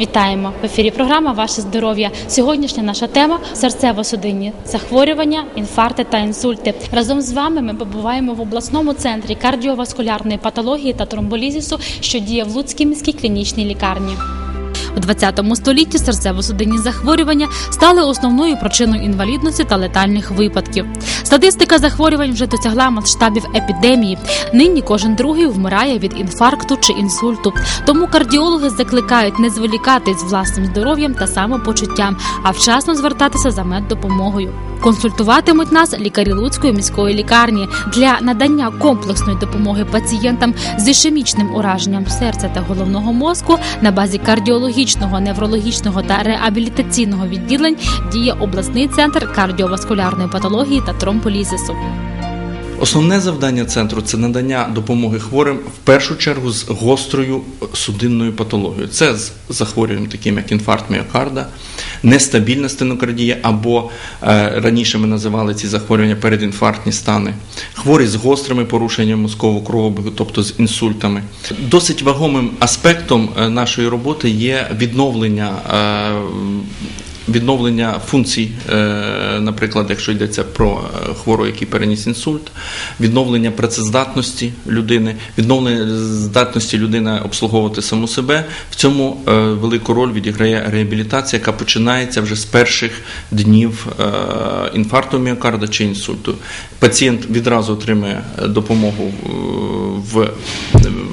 Вітаємо в ефірі. Програма Ваше здоров'я. Сьогоднішня наша тема серцево-судинні захворювання, інфаркти та інсульти. Разом з вами ми побуваємо в обласному центрі кардіоваскулярної патології та тромболізісу, що діє в Луцькій міській клінічній лікарні. У 20 столітті серцево-судинні захворювання стали основною причиною інвалідності та летальних випадків. Статистика захворювань вже досягла масштабів епідемії. Нині кожен другий вмирає від інфаркту чи інсульту. Тому кардіологи закликають не зволікати з власним здоров'ям та самопочуттям, а вчасно звертатися за меддопомогою. Консультуватимуть нас лікарі Луцької міської лікарні для надання комплексної допомоги пацієнтам з ішемічним ураженням серця та головного мозку на базі кардіологічного, неврологічного та реабілітаційного відділень діє обласний центр кардіоваскулярної патології та тромболізису. Основне завдання центру це надання допомоги хворим в першу чергу з гострою судинною патологією. Це з захворюванням, таким як інфаркт міокарда, нестабільна стенокардія, або е, раніше ми називали ці захворювання передінфарктні стани, хворі з гострими порушеннями мозкового кровообігу, тобто з інсультами. Досить вагомим аспектом е, нашої роботи є відновлення. Відновлення функцій, е, наприклад, якщо йдеться про е, хворого, який переніс інсульт, відновлення працездатності людини, відновлення здатності людини обслуговувати саму себе. В цьому е, велику роль відіграє реабілітація, яка починається вже з перших днів інфаркту міокарда чи інсульту. Пацієнт відразу отримує допомогу в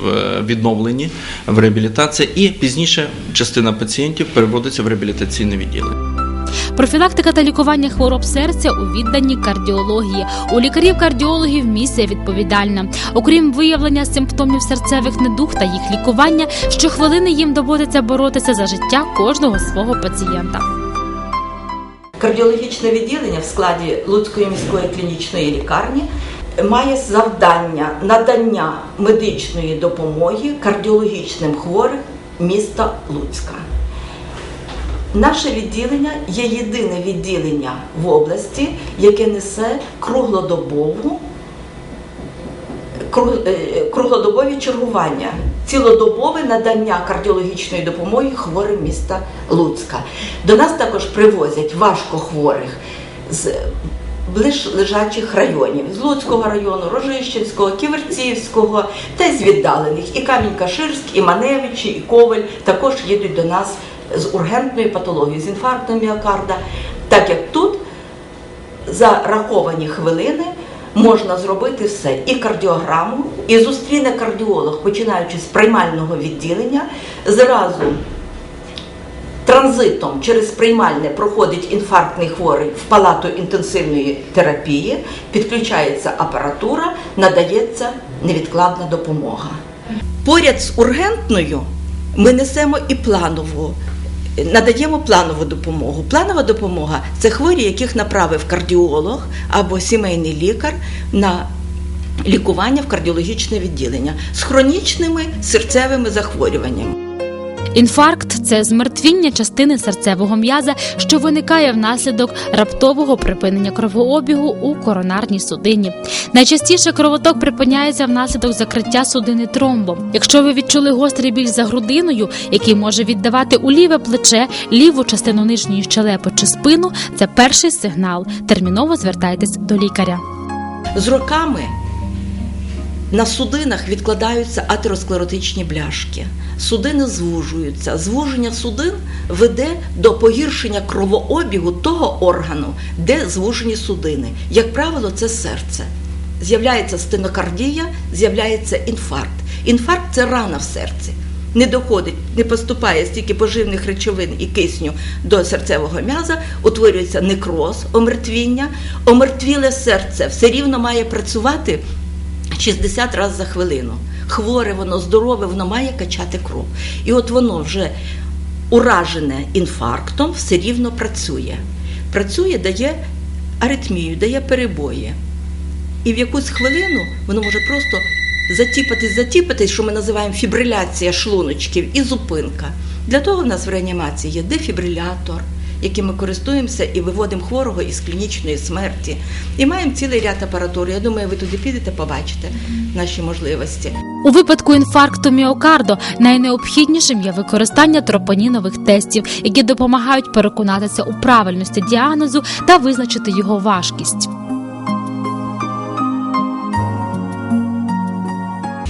в відновленні, в реабілітації, і пізніше частина пацієнтів переводиться в реабілітаційне відділення. Профілактика та лікування хвороб серця у відданні кардіології. У лікарів-кардіологів місія відповідальна. Окрім виявлення симптомів серцевих недуг та їх лікування, щохвилини їм доводиться боротися за життя кожного свого пацієнта. Кардіологічне відділення в складі Луцької міської клінічної лікарні має завдання надання медичної допомоги кардіологічним хворим міста Луцька. Наше відділення є єдине відділення в області, яке несе круглодобову кру- е, круглодобові чергування, цілодобове надання кардіологічної допомоги хворим міста Луцька. До нас також привозять важкохворих з ближлежачих районів з Луцького району, Рожищенського, Ківерцівського та з віддалених. І Камінь-Каширськ, і Маневичі, і Коваль також їдуть до нас з ургентною патологією, з інфарктом міокарда. Так як тут зараховані хвилини можна зробити все і кардіограму, і зустріне кардіолог, починаючи з приймального відділення, зразу транзитом через приймальне проходить інфарктний хворий в палату інтенсивної терапії, підключається апаратура, надається невідкладна допомога. Поряд з ургентною ми несемо і планову. Надаємо планову допомогу. Планова допомога це хворі, яких направив кардіолог або сімейний лікар на лікування в кардіологічне відділення з хронічними серцевими захворюваннями. Інфаркт це змертвіння частини серцевого м'яза, що виникає внаслідок раптового припинення кровообігу у коронарній судині. Найчастіше кровоток припиняється внаслідок закриття судини тромбом. Якщо ви відчули гострий біль за грудиною, який може віддавати у ліве плече, ліву частину нижньої щелепи чи спину, це перший сигнал. Терміново звертайтесь до лікаря. З роками на судинах відкладаються атеросклеротичні бляшки. Судини звужуються. Звуження судин веде до погіршення кровообігу того органу, де звужені судини. Як правило, це серце. З'являється стенокардія, з'являється інфаркт. Інфаркт це рана в серці. Не доходить, не поступає стільки поживних речовин і кисню до серцевого м'яза, утворюється некроз, омертвіння. Омертвіле серце все рівно має працювати 60 разів за хвилину. Хворе, воно здорове, воно має качати кров. І от воно вже уражене інфарктом все рівно працює. Працює, дає аритмію, дає перебої. І в якусь хвилину воно може просто затіпатись, затіпатись, що ми називаємо фібриляція шлуночків і зупинка. Для того в нас в реанімації є дефібрилятор, яким ми користуємося і виводимо хворого із клінічної смерті. І маємо цілий ряд апаратури. Я думаю, ви туди підете, побачите наші можливості. У випадку інфаркту міокардо найнеобхіднішим є використання тропонінових тестів, які допомагають переконатися у правильності діагнозу та визначити його важкість.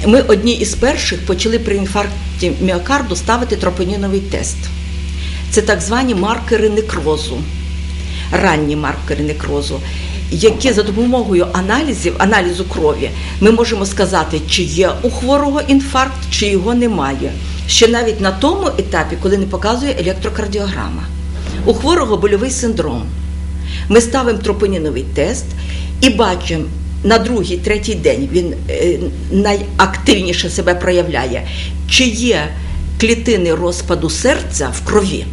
Ми одні із перших почали при інфаркті міокарду ставити тропоніновий тест. Це так звані маркери некрозу, ранні маркери некрозу, які за допомогою аналізів, аналізу крові, ми можемо сказати, чи є у хворого інфаркт, чи його немає. Ще навіть на тому етапі, коли не показує електрокардіограма. У хворого больовий синдром. Ми ставимо тропоніновий тест і бачимо на другий, третій день він е, найактивніше себе проявляє, чи є клітини розпаду серця в крові.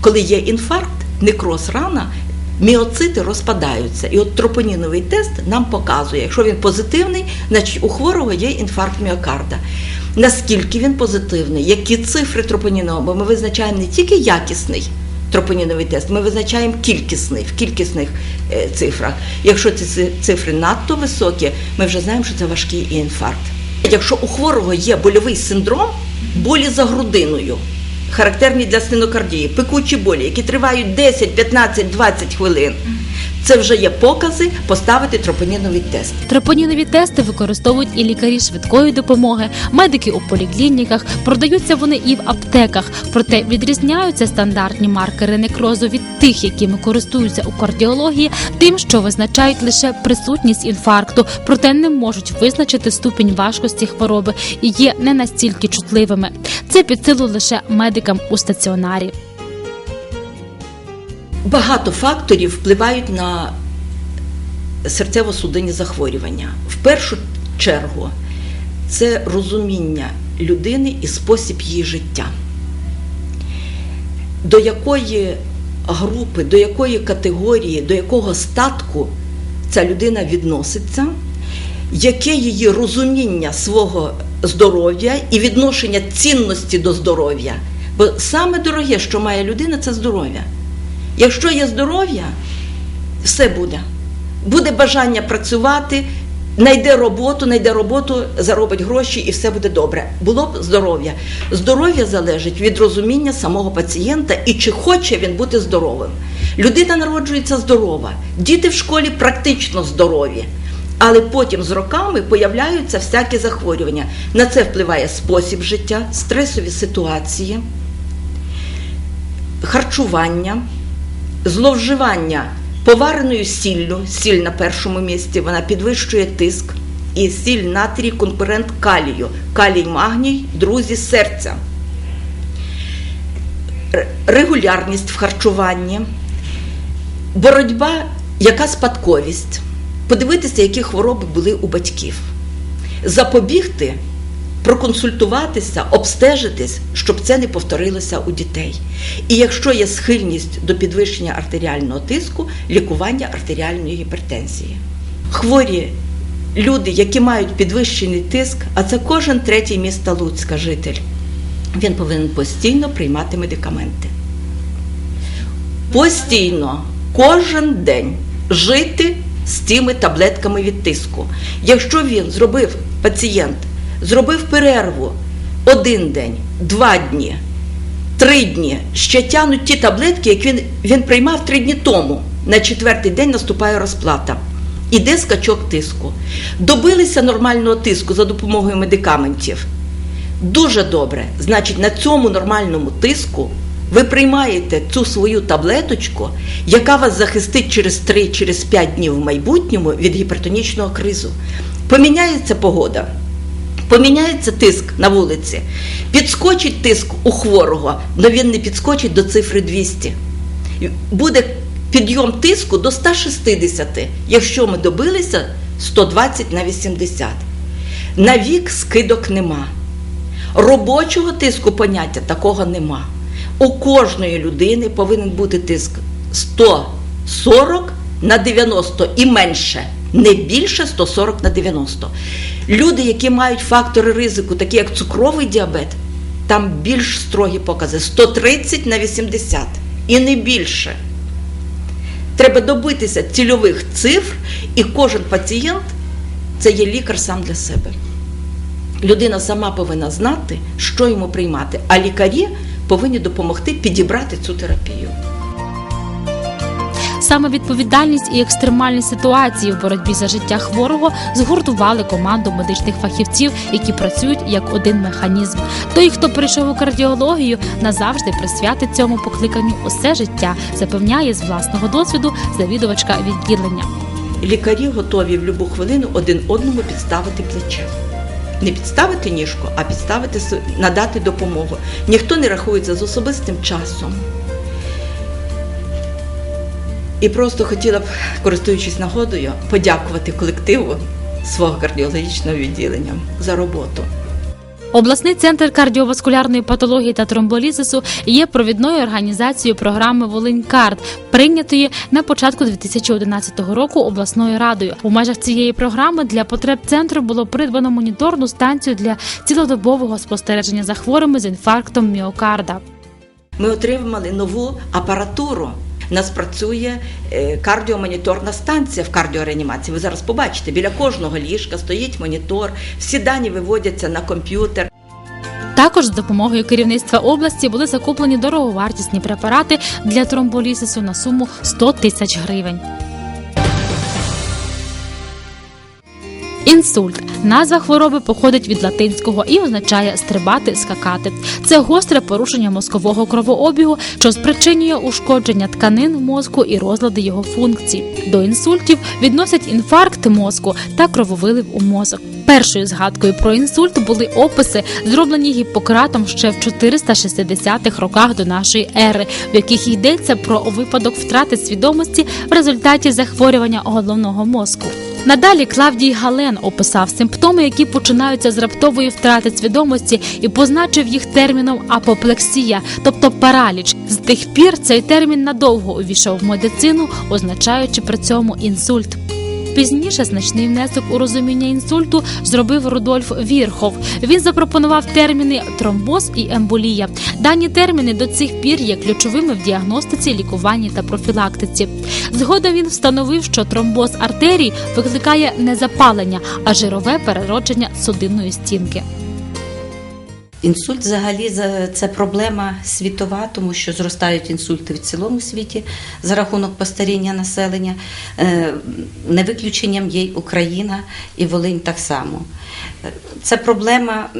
Коли є інфаркт, некроз рана, міоцити розпадаються. І от тропоніновий тест нам показує, якщо він позитивний, значить у хворого є інфаркт міокарда. Наскільки він позитивний, які цифри тропонінового, бо ми визначаємо не тільки якісний тропоніновий тест, ми визначаємо кількісний в кількісних е, цифрах. Якщо ці цифри надто високі, ми вже знаємо, що це важкий інфаркт. Якщо у хворого є больовий синдром, болі за грудиною, характерні для стенокардії, пекучі болі, які тривають 10, 15, 20 хвилин, це вже є покази поставити тропоніновий тест. Тропонінові тести використовують і лікарі швидкої допомоги, медики у поліклініках, продаються вони і в аптеках. Проте відрізняються стандартні маркери некрозу від тих, якими користуються у кардіології, тим, що визначають лише присутність інфаркту, проте не можуть визначити ступінь важкості хвороби і є не настільки чутливими. Це під силу лише медикам у стаціонарі. Багато факторів впливають на серцево-судинні захворювання. В першу чергу це розуміння людини і спосіб її життя. До якої групи, до якої категорії, до якого статку ця людина відноситься, яке її розуміння свого здоров'я і відношення цінності до здоров'я. Бо саме дороге, що має людина, це здоров'я. Якщо є здоров'я, все буде. Буде бажання працювати, знайде роботу, знайде роботу, заробить гроші і все буде добре. Було б здоров'я. Здоров'я залежить від розуміння самого пацієнта і чи хоче він бути здоровим. Людина народжується здорова, діти в школі практично здорові. Але потім з роками появляються всякі захворювання. На це впливає спосіб життя, стресові ситуації, харчування, зловживання повареною сіллю, сіль на першому місці, вона підвищує тиск, і сіль натрій конкурент калію, калій магній, друзі серця. Регулярність в харчуванні, боротьба, яка спадковість, подивитися, які хвороби були у батьків, запобігти проконсультуватися, обстежитись, щоб це не повторилося у дітей. І якщо є схильність до підвищення артеріального тиску, лікування артеріальної гіпертензії. Хворі люди, які мають підвищений тиск, а це кожен третій міста Луцька житель, він повинен постійно приймати медикаменти. Постійно, кожен день жити з тими таблетками від тиску. Якщо він зробив пацієнт, зробив перерву один день, два дні, три дні, ще тянуть ті таблетки, які він, він приймав три дні тому. На четвертий день наступає розплата. Іде скачок тиску. Добилися нормального тиску за допомогою медикаментів. Дуже добре. Значить, на цьому нормальному тиску ви приймаєте цю свою таблеточку, яка вас захистить через 3-5 через днів в майбутньому від гіпертонічного кризу. Поміняється погода. Поміняється тиск на вулиці, підскочить тиск у хворого, але він не підскочить до цифри 200. Буде підйом тиску до 160, якщо ми добилися 120 на 80. На вік скидок нема. Робочого тиску поняття такого нема. У кожної людини повинен бути тиск 140 на 90 і менше, не більше 140 на 90. Люди, які мають фактори ризику, такі як цукровий діабет, там більш строгі покази 130 на 80 і не більше. Треба добитися цільових цифр, і кожен пацієнт це є лікар сам для себе. Людина сама повинна знати, що йому приймати, а лікарі повинні допомогти підібрати цю терапію. Саме відповідальність і екстремальні ситуації в боротьбі за життя хворого згуртували команду медичних фахівців, які працюють як один механізм. Той, хто прийшов у кардіологію, назавжди присвятить цьому покликанню усе життя, запевняє з власного досвіду завідувачка відділення. Лікарі готові в будь-яку хвилину один одному підставити плече. Не підставити ніжку, а підставити надати допомогу. Ніхто не рахується з особистим часом. І просто хотіла б, користуючись нагодою, подякувати колективу свого кардіологічного відділення за роботу. Обласний центр кардіоваскулярної патології та тромболізису є провідною організацією програми Волинькард, прийнятої на початку 2011 року обласною радою. У межах цієї програми для потреб центру було придбано моніторну станцію для цілодобового спостереження за хворими з інфарктом міокарда. Ми отримали нову апаратуру. Нас працює е, кардіомоніторна станція в кардіореанімації. Ви зараз побачите, біля кожного ліжка стоїть монітор, всі дані виводяться на комп'ютер. Також з допомогою керівництва області були закуплені дороговартісні препарати для тромболізису на суму 100 тисяч гривень. Інсульт назва хвороби походить від латинського і означає стрибати, скакати. Це гостре порушення мозкового кровообігу, що спричинює ушкодження тканин мозку і розлади його функцій. До інсультів відносять інфаркт мозку та крововилив у мозок. Першою згадкою про інсульт були описи, зроблені Гіппократом ще в 460-х роках до нашої ери, в яких йдеться про випадок втрати свідомості в результаті захворювання головного мозку. Надалі Клавдій Гален описав симптоми, які починаються з раптової втрати свідомості, і позначив їх терміном апоплексія, тобто параліч. З тих пір цей термін надовго увійшов в медицину, означаючи при цьому інсульт. Пізніше значний внесок у розуміння інсульту зробив Рудольф Вірхов. Він запропонував терміни тромбоз і емболія. Дані терміни до цих пір є ключовими в діагностиці, лікуванні та профілактиці. Згодом він встановив, що тромбоз артерій викликає не запалення, а жирове переродження судинної стінки. Інсульт взагалі це проблема світова, тому що зростають інсульти в цілому світі за рахунок постаріння населення. Е, Не виключенням є й Україна і Волинь так само. Це проблема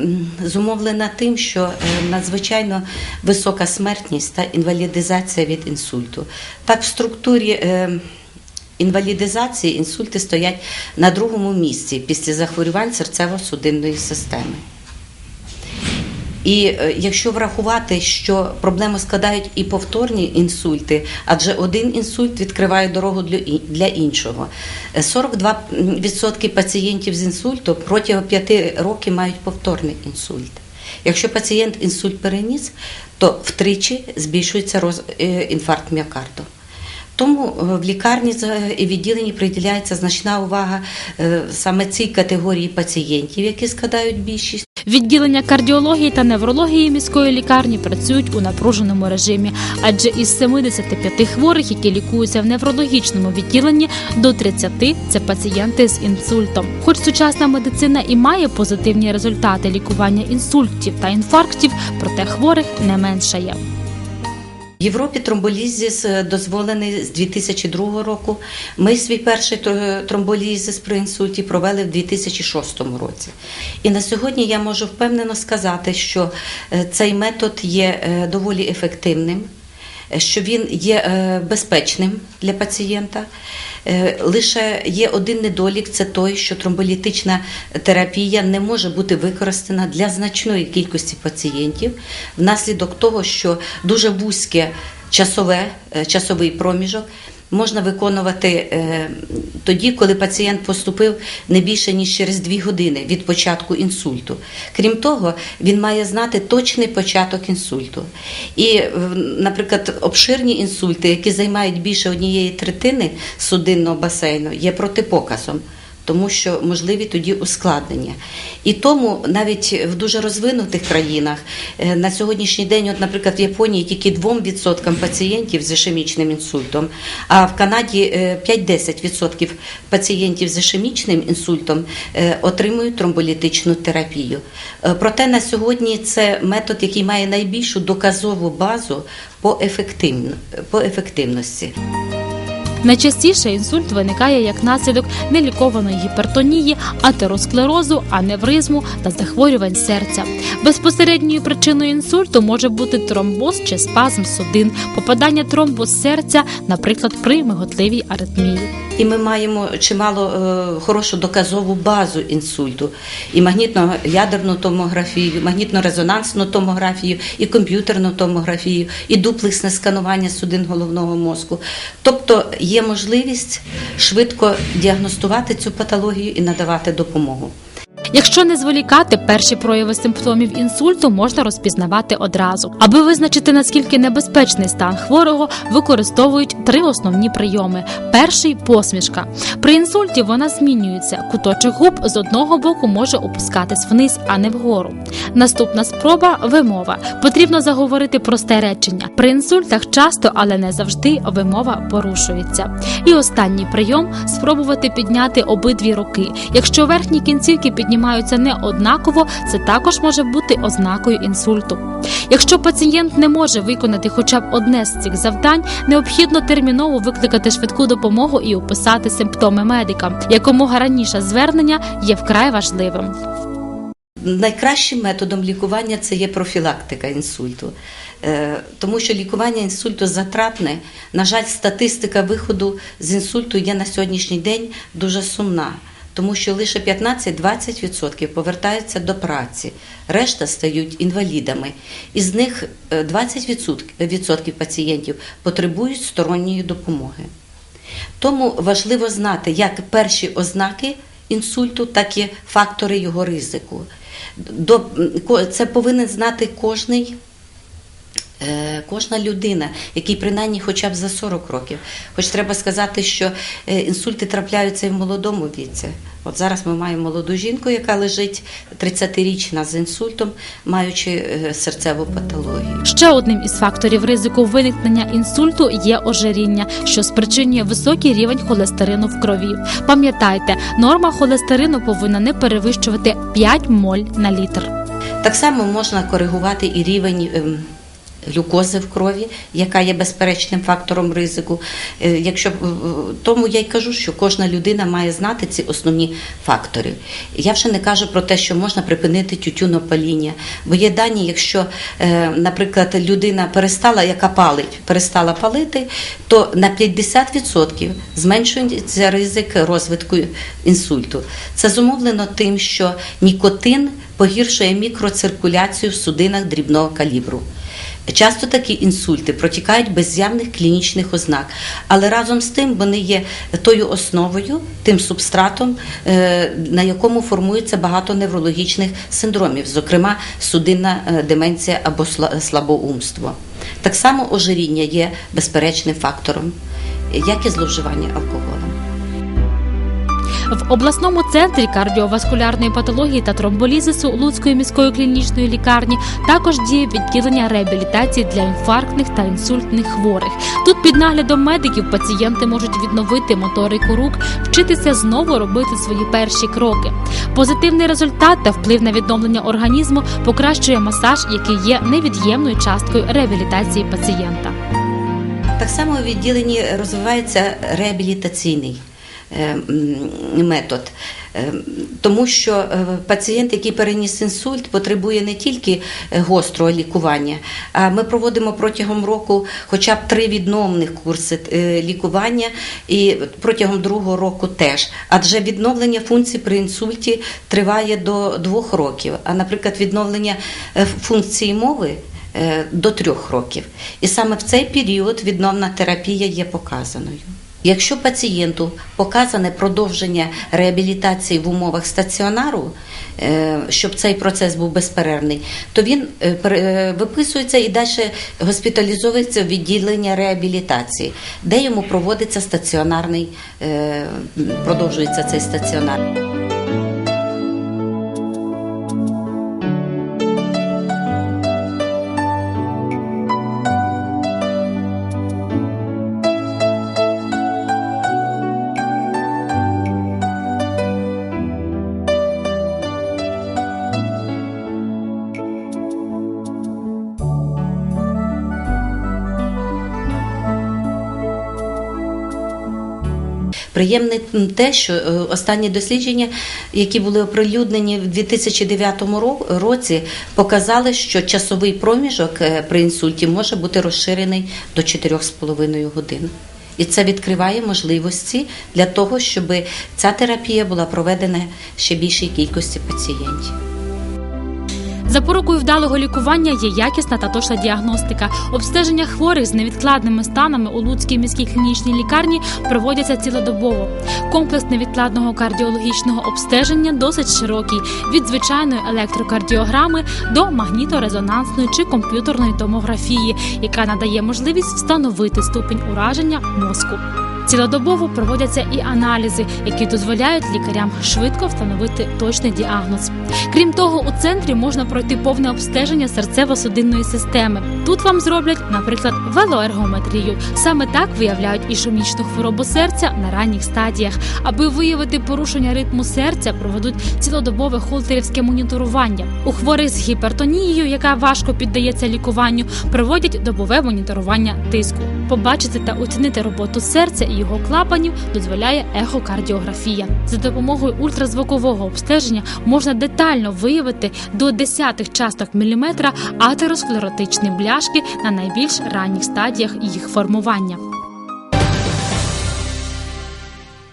зумовлена тим, що е, надзвичайно висока смертність та інвалідизація від інсульту. Так, в структурі. е, Інвалідизації інсульти стоять на другому місці після захворювань серцево-судинної системи. І е, якщо врахувати, що проблему складають і повторні інсульти, адже один інсульт відкриває дорогу для, іншого. Е, 42% пацієнтів з інсульту протягом 5 років мають повторний інсульт. Якщо пацієнт інсульт переніс, то втричі збільшується роз, е, інфаркт міокарду. Тому е, в лікарні і відділенні приділяється значна увага е, саме цій категорії пацієнтів, які складають більшість. Відділення кардіології та неврології міської лікарні працюють у напруженому режимі, адже із 75 хворих, які лікуються в неврологічному відділенні, до 30 – це пацієнти з інсультом. Хоч сучасна медицина і має позитивні результати лікування інсультів та інфарктів, проте хворих не меншає. В Європі тромболізис е, дозволений з 2002 року. Ми свій перший тромболізіс при інсульті провели в 2006 році. І на сьогодні я можу впевнено сказати, що е, цей метод є е, доволі ефективним, що він є е, безпечним для пацієнта. Е, Лише є один недолік це той, що тромболітична терапія не може бути використана для значної кількості пацієнтів внаслідок того, що дуже вузьке часове, е, часовий проміжок можна виконувати е, тоді, коли пацієнт поступив не більше ніж через 2 години від початку інсульту. Крім того, він має знати точний початок інсульту. І, е, наприклад, обширні інсульти, які займають більше однієї третини судинного басейну, є протипоказом. Тому що можливі тоді ускладнення. І тому навіть в дуже розвинутих країнах е, на сьогоднішній день, от, наприклад, в Японії тільки 2% пацієнтів з ішемічним інсультом, а в Канаді е, 5-10% пацієнтів з ішемічним інсультом е, отримують тромболітичну терапію. Е, Проте на сьогодні це метод, який має найбільшу доказову базу по ефективності. Найчастіше інсульт виникає як наслідок нелікованої гіпертонії, атеросклерозу, аневризму та захворювань серця. Безпосередньою причиною інсульту може бути тромбоз чи спазм судин, попадання тромбу серця, наприклад, при миготливій аритмії. І ми маємо чимало е, хорошу доказову базу інсульту, і магнітно-ядерну томографію, магнітно-резонансну томографію, і комп'ютерну томографію, і дуплексне сканування судин головного мозку. Тобто є можливість швидко діагностувати цю патологію і надавати допомогу. Якщо не зволікати, перші прояви симптомів інсульту можна розпізнавати одразу. Аби визначити наскільки небезпечний стан хворого, використовують три основні прийоми: перший посмішка. При інсульті вона змінюється. Куточок губ з одного боку може опускатись вниз, а не вгору. Наступна спроба вимова. Потрібно заговорити просте речення. При інсультах часто, але не завжди, вимова порушується. І останній прийом спробувати підняти обидві руки. Якщо верхні кінцівки піднімаються не однаково, це також може бути ознакою інсульту. Якщо пацієнт не може виконати хоча б одне з цих завдань, необхідно терміново викликати швидку допомогу і описати симптоми медика. Якомога раніше звернення є вкрай важливим. Найкращим методом лікування це є профілактика інсульту, Е, тому що лікування інсульту затратне. На жаль, статистика виходу з інсульту є на сьогоднішній день дуже сумна. Тому що лише 15-20% повертаються до праці, решта стають інвалідами. Із них е, 20% пацієнтів потребують сторонньої допомоги. Тому важливо знати як перші ознаки інсульту, так і фактори його ризику. Це повинен знати кожний. Е, Кожна людина, який принаймні хоча б за 40 років. Хоч треба сказати, що е, інсульти трапляються і в молодому віці. От зараз ми маємо молоду жінку, яка лежить 30-річна з інсультом, маючи е, серцеву патологію. Ще одним із факторів ризику виникнення інсульту є ожиріння, що спричинює високий рівень холестерину в крові. Пам'ятайте, норма холестерину повинна не перевищувати 5 моль на літр. Так само можна коригувати і рівень ем, глюкози в крові, яка є безперечним фактором ризику. Е, Якщо е, тому я й кажу, що кожна людина має знати ці основні фактори. Я вже не кажу про те, що можна припинити тютюнопаління, бо є дані, якщо, е, наприклад, людина перестала, яка палить, перестала палити, то на 50% зменшується ризик розвитку інсульту. Це зумовлено тим, що нікотин погіршує мікроциркуляцію в судинах дрібного калібру. Часто такі інсульти протікають без з'явних клінічних ознак, але разом з тим вони є тою основою, тим субстратом, е, на якому формується багато неврологічних синдромів, зокрема судинна е, деменція або слабоумство. Так само ожиріння є безперечним фактором, як і зловживання алкоголем. В обласному центрі кардіоваскулярної патології та тромболізису Луцької міської клінічної лікарні також діє відділення реабілітації для інфарктних та інсультних хворих. Тут під наглядом медиків пацієнти можуть відновити моторику рук, вчитися знову робити свої перші кроки. Позитивний результат та вплив на відновлення організму покращує масаж, який є невід'ємною часткою реабілітації пацієнта. Так само у відділенні розвивається реабілітаційний метод, Е, тому що е, пацієнт, який переніс інсульт, потребує не тільки е, гострого лікування, а ми проводимо протягом року хоча б три відновних курси е, лікування і протягом другого року теж. Адже відновлення функцій при інсульті триває до двох років. А, наприклад, відновлення е, функції мови е, до трьох років. І саме в цей період відновна терапія є показаною. Якщо пацієнту показане продовження реабілітації в умовах стаціонару, е, щоб цей процес був безперервний, то він е, е, виписується і далі госпіталізовується в відділення реабілітації, де йому проводиться стаціонарний, продовжується цей стаціонар. Приємне те, що е, останні дослідження, які були оприлюднені в 2009 ро- році, показали, що часовий проміжок е, при інсульті може бути розширений до 4,5 годин. І це відкриває можливості для того, щоб ця терапія була проведена ще більшій кількості пацієнтів. Запорукою вдалого лікування є якісна та точна діагностика. Обстеження хворих з невідкладними станами у Луцькій міській клінічній лікарні проводяться цілодобово. Комплекс невідкладного кардіологічного обстеження досить широкий від звичайної електрокардіограми до магніторезонансної чи комп'ютерної томографії, яка надає можливість встановити ступінь ураження мозку. Цілодобово проводяться і аналізи, які дозволяють лікарям швидко встановити точний діагноз. Крім того, у центрі можна пройти повне обстеження серцево-судинної системи. Тут вам зроблять, наприклад, велоергометрію. Саме так виявляють ішемічну хворобу серця на ранніх стадіях. Аби виявити порушення ритму серця, проведуть цілодобове холтерівське моніторування. У хворих з гіпертонією, яка важко піддається лікуванню, проводять добове моніторування тиску. Побачити та оцінити роботу серця і його клапанів дозволяє ехокардіографія. За допомогою ультразвукового обстеження можна детально виявити до десятих часток міліметра атеросклеротичні бляшки на найбільш ранніх стадіях їх формування.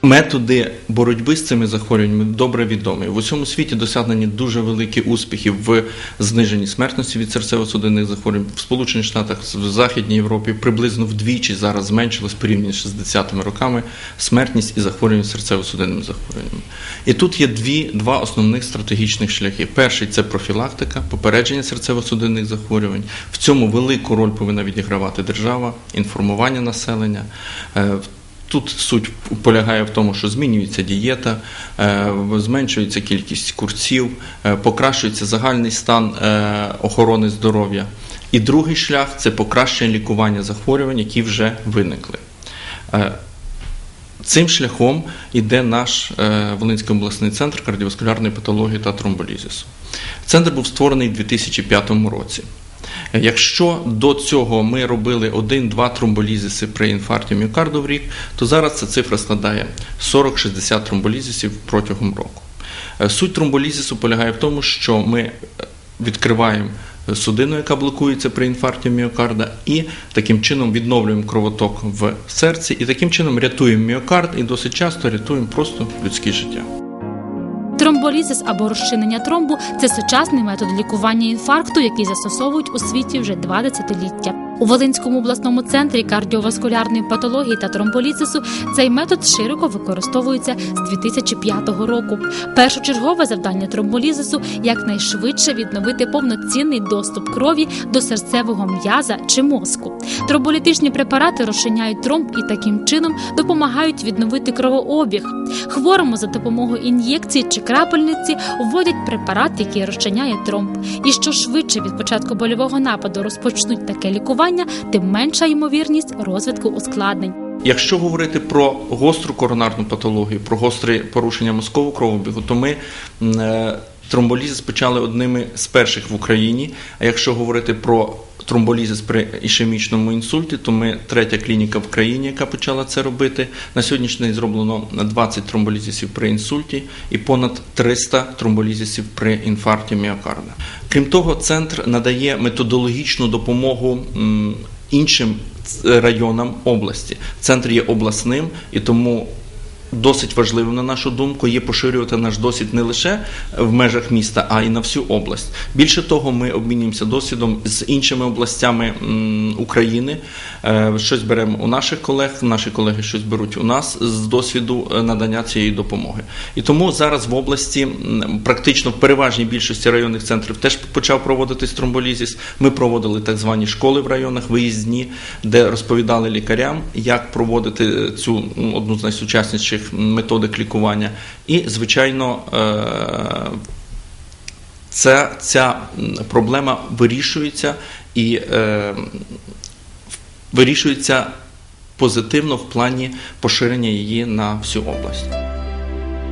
Методи боротьби з цими захворюваннями добре відомі. В усьому світі досягнені дуже великі успіхи в зниженні смертності від серцево-судинних захворювань. В Сполучених Штатах, в Західній Європі приблизно вдвічі зараз зменшилась порівняно з 60-ми роками смертність і захворювання серцево-судинними захворюваннями. І тут є дві, два основних стратегічних шляхи. Перший це профілактика, попередження серцево-судинних захворювань. В цьому велику роль повинна відігравати держава, інформування населення. Тут суть полягає в тому, що змінюється дієта, е, зменшується кількість курців, е, покращується загальний стан е, охорони здоров'я. І другий шлях це покращення лікування захворювань, які вже виникли. Цим шляхом йде наш Волинський обласний центр кардіоваскулярної патології та тромболізису. Центр був створений у 2005 році. Е, Якщо до цього ми робили 1-2 тромболізиси при інфаркті міокарду в рік, то зараз ця цифра складає 40-60 тромболізисів протягом року. Е, Суть тромболізису полягає в тому, що ми е, відкриваємо судину, яка блокується при інфаркті міокарда, і таким чином відновлюємо кровоток в серці, і таким чином рятуємо міокард і досить часто рятуємо просто людське життя. Тромболізис або розчинення тромбу це сучасний метод лікування інфаркту, який застосовують у світі вже два десятиліття. У Волинському обласному центрі кардіоваскулярної патології та тромболізису цей метод широко використовується з 2005 року. Першочергове завдання тромболізису якнайшвидше відновити повноцінний доступ крові до серцевого м'яза чи мозку. Тромболітичні препарати розчиняють тромб і таким чином допомагають відновити кровообіг. Хворому за допомогою ін'єкції чи крапельниці вводять препарат, який розчиняє тромб. І що швидше від початку больового нападу розпочнуть таке лікування, тим менша ймовірність розвитку ускладнень. Якщо говорити про гостру коронарну патологію, про гостре порушення мозкового кровообігу, то ми е, почали одними з перших в Україні. А якщо говорити про тромболізис при ішемічному інсульті, то ми третя клініка в країні, яка почала це робити. На сьогоднішній день зроблено 20 тромболізисів при інсульті і понад 300 тромболізисів при інфаркті міокарда. Крім того, центр надає методологічну допомогу іншим районам області. Центр є обласним і тому досить важливим, на нашу думку, є поширювати наш досвід не лише в межах міста, а й на всю область. Більше того, ми обмінюємося досвідом з іншими областями України. Е, Щось беремо у наших колег, наші колеги щось беруть у нас з досвіду е, надання цієї допомоги. І тому зараз в області практично в переважній більшості районних центрів теж почав проводитись тромболізіс. Ми проводили так звані школи в районах, виїзні, де розповідали лікарям, як проводити цю одну з найсучасніших методик лікування. І, звичайно, е, ця, ця проблема вирішується і е, вирішується позитивно в плані поширення її на всю область.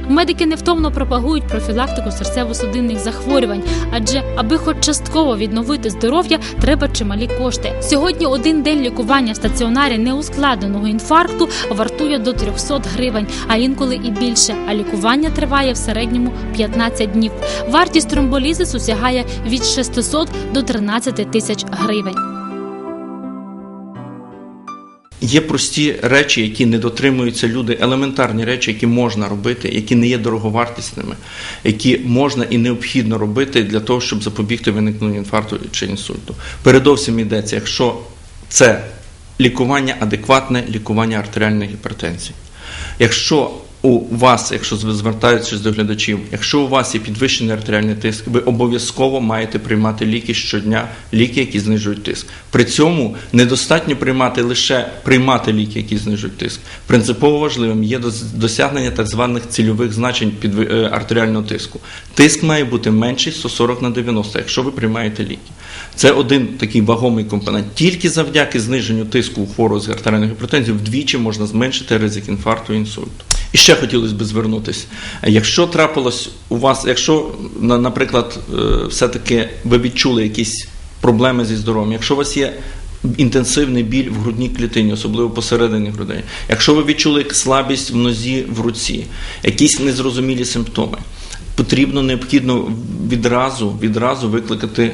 Медики невтомно пропагують профілактику серцево-судинних захворювань, адже аби хоч частково відновити здоров'я, треба чималі кошти. Сьогодні один день лікування в стаціонарі неускладненого інфаркту вартує до 300 гривень, а інколи і більше. А лікування триває в середньому 15 днів. Вартість тромболізису сягає від 600 до 13 тисяч гривень. Є прості речі, які не дотримуються люди, елементарні речі, які можна робити, які не є дороговартісними, які можна і необхідно робити для того, щоб запобігти виникненню інфаркту чи інсульту. Передовсім йдеться, якщо це лікування адекватне, лікування артеріальної гіпертензії. Якщо у вас, якщо ви звертаєтесь до глядачів, якщо у вас є підвищений артеріальний тиск, ви обов'язково маєте приймати ліки щодня, ліки, які знижують тиск. При цьому недостатньо приймати лише приймати ліки, які знижують тиск. Принципово важливим є досягнення так званих цільових значень підви- е, артеріального тиску. Тиск має бути менший 140 на 90, якщо ви приймаєте ліки. Це один такий вагомий компонент. Тільки завдяки зниженню тиску у хворого з артеріальною гіпертензією вдвічі можна зменшити ризик інфаркту і інсульту. І ще хотілося б звернутися. Якщо трапилось у вас, якщо, на- наприклад, е, все-таки ви відчули якісь проблеми зі здоров'ям, якщо у вас є інтенсивний біль в грудній клітині, особливо посередині грудей, якщо ви відчули слабість в нозі, в руці, якісь незрозумілі симптоми, потрібно необхідно відразу, відразу викликати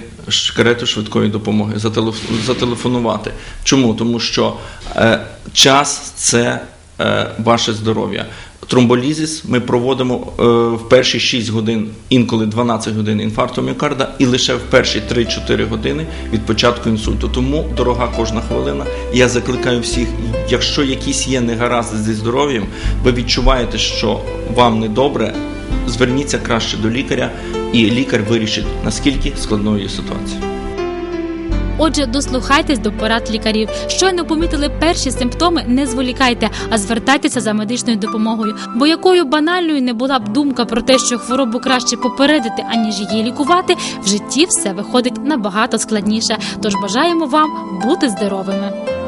карету швидкої допомоги, зателеф- зателефонувати. Чому? Тому що е, час це е, ваше здоров'я. Тромболізис ми проводимо е, в перші 6 годин, інколи 12 годин інфаркту міокарда, і лише в перші 3-4 години від початку інсульту. Тому дорога кожна хвилина. Я закликаю всіх, якщо якісь є негаразди зі здоров'ям, ви відчуваєте, що вам недобре, зверніться краще до лікаря, і лікар вирішить наскільки складною є ситуація. Отже, дослухайтесь до порад лікарів. Щойно помітили перші симптоми, не зволікайте, а звертайтеся за медичною допомогою. Бо якою банальною не була б думка про те, що хворобу краще попередити, аніж її лікувати, в житті все виходить набагато складніше. Тож бажаємо вам бути здоровими.